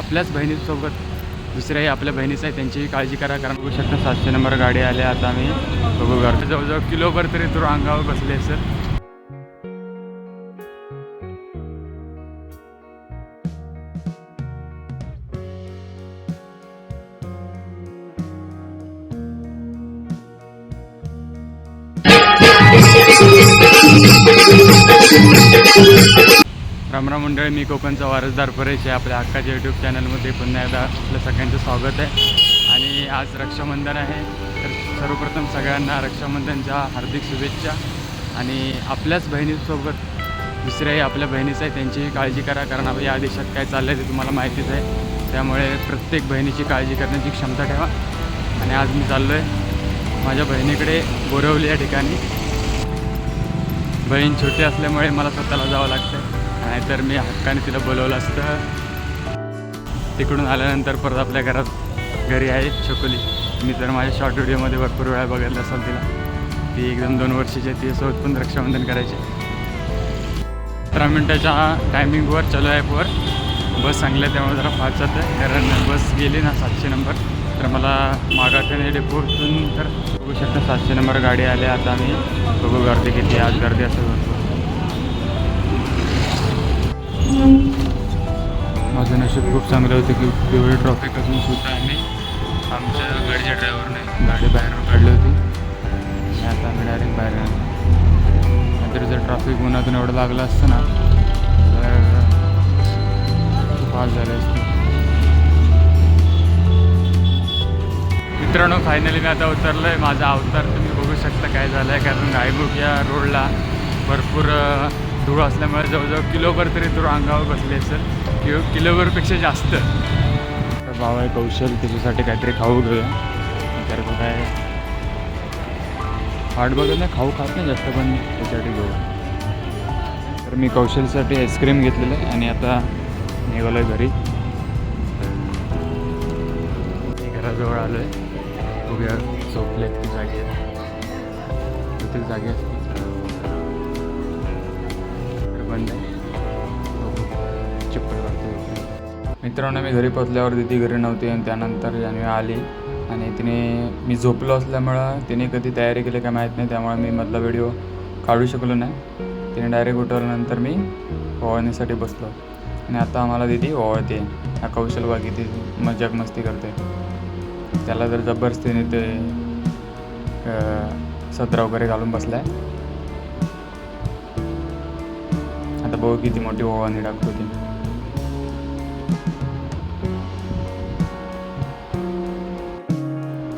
आपल्याच बहिणीसोबत दुसऱ्याही आपल्या बहिणीचं आहे त्यांचीही काळजी करा कारण बघू शकता सातशे नंबर गाडी आल्या आता आम्ही. बघू घर जवळजवळ किलोभर तरी तू अंगावर बसले सर रामराम मंडळी मी कोकणचा वारसदार परेश आहे. आपल्या हक्काच्या यूट्यूब चॅनलमध्ये पुन्हा एकदा आपलं सगळ्यांचं स्वागत आहे. आणि आज रक्षाबंधन आहे. तर सर्वप्रथम सगळ्यांना रक्षाबंधनच्या हार्दिक शुभेच्छा. आणि आपल्याच बहिणीसोबत दुसऱ्याही आपल्या बहिणीचं आहे त्यांचीही काळजी करा कारण या देशात काय चाललं आहे ते तुम्हाला माहितीच आहे. त्यामुळे प्रत्येक बहिणीची काळजी करण्याची क्षमता ठेवा. आणि आज मी चाललो आहे माझ्या बहिणीकडे बोरवली या ठिकाणी. बहीण छोटी असल्यामुळे मला स्वतःला जावं लागतं नाहीतर मी हक्काने तिला बोलवलं असतं. तिकडून आल्यानंतर परत आपल्या घरात घरी आहे छोकोली. मी तर माझ्या शॉर्ट व्हिडिओमध्ये भरपूर वेळा बघितलं असेल तिला. ती एकदम दोन वर्षाची आहे तिच्यासोबत पण रक्षाबंधन करायची. अठरा मिनटाच्या टायमिंगवर चलो ॲपवर बस चांगल्या त्यामुळे जरा फास्ट जातं कारण बस गेली ना सातशे नंबर तर मला मागाठ्याने डेपोतून तर बघू शकता सातशे नंबर गाडी आली. आता आम्ही बघू गर्दी किती आज गर्दी असेल भरपूर. माझं नशीब खूप चांगलं होतं की एवढी ट्रॉफिक असून सुद्धा आम्ही आमच्या गाडीच्या ड्रायव्हरने गाडी बाहेरून काढली होती. आणि आता आम्ही डायरेक्ट बाहेर. नाहीतर जर ट्रॉफिक उन्हातून एवढं लागलं असतं ना तर हाल झाले असते. मित्रांनो फायनली मी आता उतरलो आहे माझा अवतार तुम्ही बघू शकता काय झालं आहे कारण गायमुख या रोडला भरपूर धूळ असल्यामुळे जवळजवळ किलोभर तरी धूळ अंगावर बसली असेल. किलो किलोभरपेक्षा जास्त. तर बाबा कौशल त्याच्यासाठी काहीतरी खाऊ घेऊया. तर तो काय हाट बघत नाही खाऊ खात नाही जास्त पण त्याच्यासाठी घेऊ तर मी कौशलसाठी आईस्क्रीम घेतलेलं आहे आणि आता निघालो आहे घरी. मी घराजवळ आलो आहे उभ्या झोपलेत की जागी तिथे प्रत्येक जागी मित्रांनो मी घरी पोचल्यावर दिदी घरी नव्हती आणि त्यानंतर जान्हवी आली. आणि तिने मी झोपलो असल्यामुळं तिने कधी तयारी केली काय माहीत नाही त्यामुळे मी मधला व्हिडिओ काढू शकलो नाही. तिने डायरेक्ट उठवल्यानंतर मी ओवाळणीसाठी बसलो. आणि आता आम्हाला दिदी ओवाळते. हा कौशल बाकी ती मजाक मस्ती करते. त्याला जर जबरदस्तीने ते अ, सदरा वगैरे घालून बसलाय. आता बघू किती मोठी ओवाळणी टाकतो ती.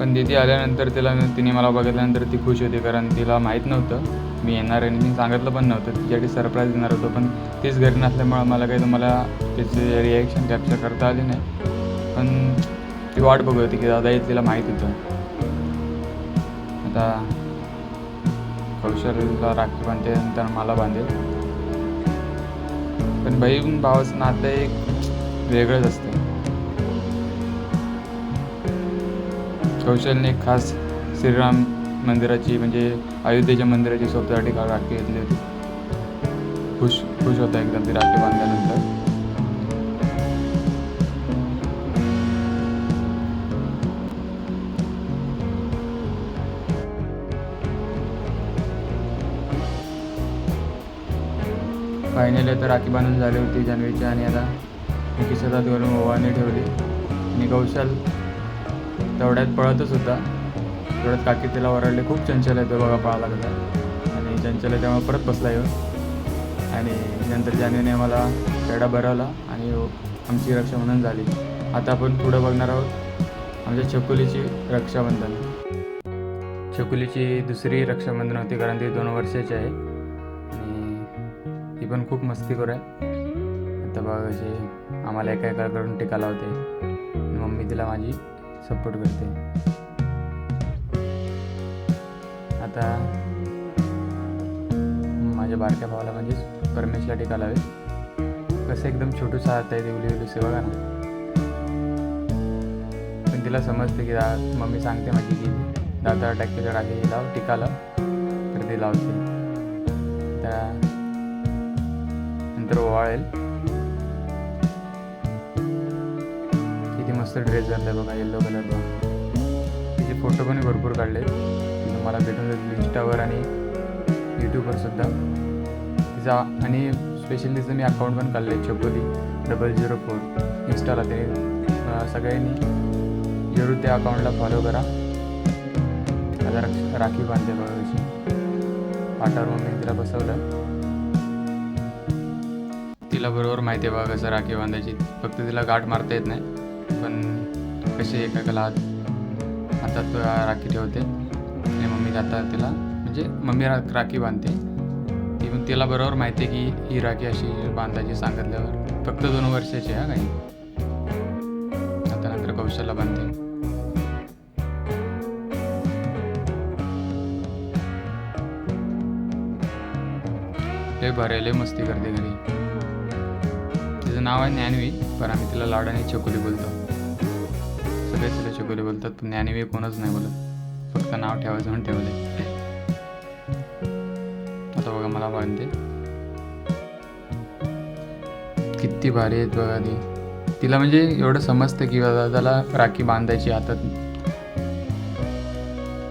पण दिदी आल्यानंतर तिला तिने मला बघितल्यानंतर ती खुश होती कारण तिला माहीत नव्हतं. मी येणार आहे आणि मी सांगितलं पण नव्हतं. तिच्यासाठी सरप्राईज देणार होतो पण तीच घरी नसल्यामुळं मला काही तुम्हाला त्याचे रिॲक्शन कॅप्चर करता आली नाही. पण ती वाट बघत होती की दादा तिला माहीत होतं. आता कौशलला राखी बांधते नंतर मला बांधेल. पण बहीण भावाचं नातं एक वेगळंच असतं. कौशलने खास श्रीराम मंदिराची म्हणजे अयोध्येच्या मंदिराची स्वतःसाठी का राखी घेतली होती खुश खुश होता एकदम ती राखी बांधल्यानंतर. फायनली तर राखी बांधून झाली होती जान्हवीची आणि आता मी खिशात घालून ओवाने ठेवली. आणि कौशल तेवढ्यात पळतच होता. तेवढ्यात काकी तिला ओरडले खूप चंचल आहे तो बघा पळाला लागला. आणि चंचल आहे तेव्हा परत बसला येऊन. आणि नंतर जानेने मला पेढा भरवला आणि आमची रक्षाबंधन झाली. आता आपण पुढं बघणार आहोत आमच्या छकुलीची रक्षाबंधन. छकुलीची दुसरी रक्षाबंधन होती कारण ती दोन वर्षाची आहे. आणि ती पण खूप मस्ती करू आहे आता बघा कशी आम्हाला एका एका करून टीका लावते. मम्मी तिला माझी सपोर्ट करते. आता माझ्या बारक्या भावाला म्हणजेच परमेशला टीका लावे कसं एकदम छोटूसं हात आहे देवली देवली सेवा ना पण तिला समजते की दा- मम्मी सांगते माझी की दादा टॅक्सीच्या राखी लाव टीका लाव. तर ते लावते त्या नंतर ओवाळेल. मस्त ड्रेस घातला बघा येल्लो कलरचा तिचे फोटो पण भरपूर काढले तुम्हाला मला भेटून जातील इंस्टावर आणि यूट्यूबवर सुद्धा. तिचा आणि स्पेशली तिचं मी अकाउंट पण काढलं आहे चकोली डबल झिरो फोर इंस्टाला ते सगळ्यांनी जरूर त्या अकाउंटला फॉलो करा. आता राखी बांधते बघा कशी. पाटावर मम्मी तिला बसवलं. तिला बरोबर माहिती आहे बघा कसं राखी बांधायची. फक्त तिला गाठ मारता येत नाही. पण कशी एकाला आता हातात राखी ठेवते. आणि मम्मी आता तिला म्हणजे मम्मी रा राखी बांधते. ती पण तिला बरोबर माहिती आहे की ही राखी अशी बांधायची सांगितल्यावर फक्त दोन वर्षाची हा काही. आता नंतर कौशलला बांधते. ते भारी मस्ती करते घरी. तिचं नाव आहे ज्ञानवी पण आम्ही तिला लाडाने चकोली बोलतो. सगळे तिला चकोली बोलतात पण ज्ञानवी कोणच नाही बोलत. फक्त नाव ठेवायचं म्हणून ठेवले आता बघा मला बांधते किती भारी आहेत बघा ती. तिला म्हणजे एवढं समजतं की त्याला राखी बांधायची हातात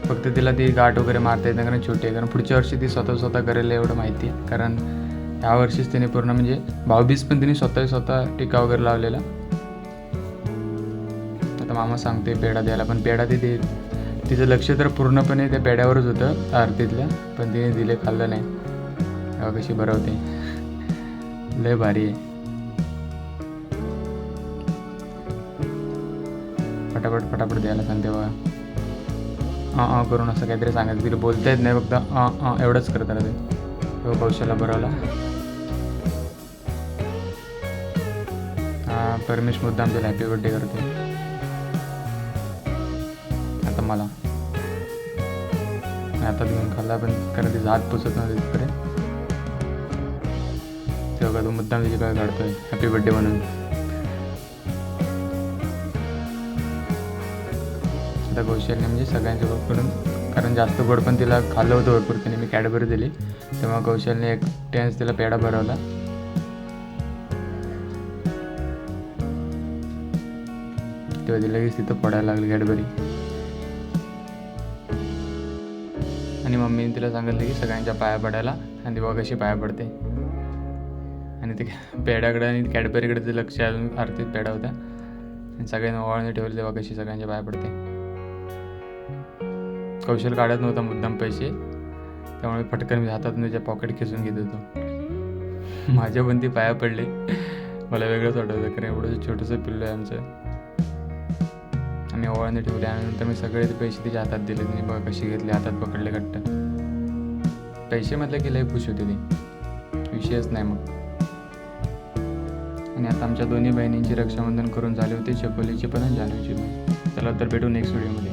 फक्त तिला ती गाठ वगैरे मारता येत नाही कारण छोटी आहे कारण पुढच्या वर्षी ती स्वतः स्वतः करेल एवढं माहिती आहे. कारण ह्या वर्षीच तिने पूर्ण म्हणजे भाऊबीज पण तिने स्वतः स्वतः टिका वगैरे लावलेला. आता मामा सांगते पेढा द्यायला पण पेढा ते दे तिचं लक्ष तर पूर्णपणे त्या पेढ्यावरच होतं आरतीतल्या पण तिने दिले खाल्लं नाही. तेव्हा कशी भरवते लय भारी आहे. फटाफट फटाफट द्यायला सांगते बघा अं अं करून असं काहीतरी सांगायचं. तिला बोलता येत नाही फक्त अ अं एवढंच करत ते तो कौशला भरवला परमेश मुद्दाम त्याला हॅपी बर्थडे करते. आता मला. आता घेऊन खाल्ला पण कारण तिचा हात पुसत नव्हते तिकडे. तेव्हा तो मुद्दाम तिची काय काढतोय. हॅपी बर्थडे म्हणून. आता कौशल्य म्हणजे सगळ्यांच्याकडून कारण जास्त गोड पण तिला खाल्लं होतं भरपूर तिने मी कॅडबरी दिली. तेव्हा कौशलने एक टेन्स तिला पेढा भरवला. तेव्हा ती लगेच तिथं पडायला लागली कॅडबरी आणि मम्मीने तिला सांगितलं की सगळ्यांच्या पाया पडायला आणि ती बघा कशी पाया पडते. आणि ते पेड्याकडे आणि कॅडबरीकडे ते लक्ष अजून आरतीत पेढा होता आणि सगळ्यांना ओवाळणी ठेवली तेव्हा कशी सगळ्यांच्या पाया पडते. कौशल काढत नव्हता मुद्दाम पैसे. त्यामुळे पटकन मी हातात त्याच्या पॉकेट खेचून घेत होतो. माझ्या पण ती पाया पडले. मला वेगळंच वाटत होतं कारण एवढं छोटंसं पिल्लं आहे आमचं. आम्ही ओवाळणी ठेवले. आणि नंतर मी सगळे पैसे तिच्या हातात दिले. तिने बघा कशी घेतले हातात पकडले घट्ट. पैसे म्हटलं की लय खुश होते ती. विषयच नाही मग. आणि आता आमच्या दोन्ही बहिणींची रक्षाबंधन करून झाले होते. चपोलीची पण आणि जान्हवीची पण. चला तर भेटू नेक्स्ट व्हिडिओमध्ये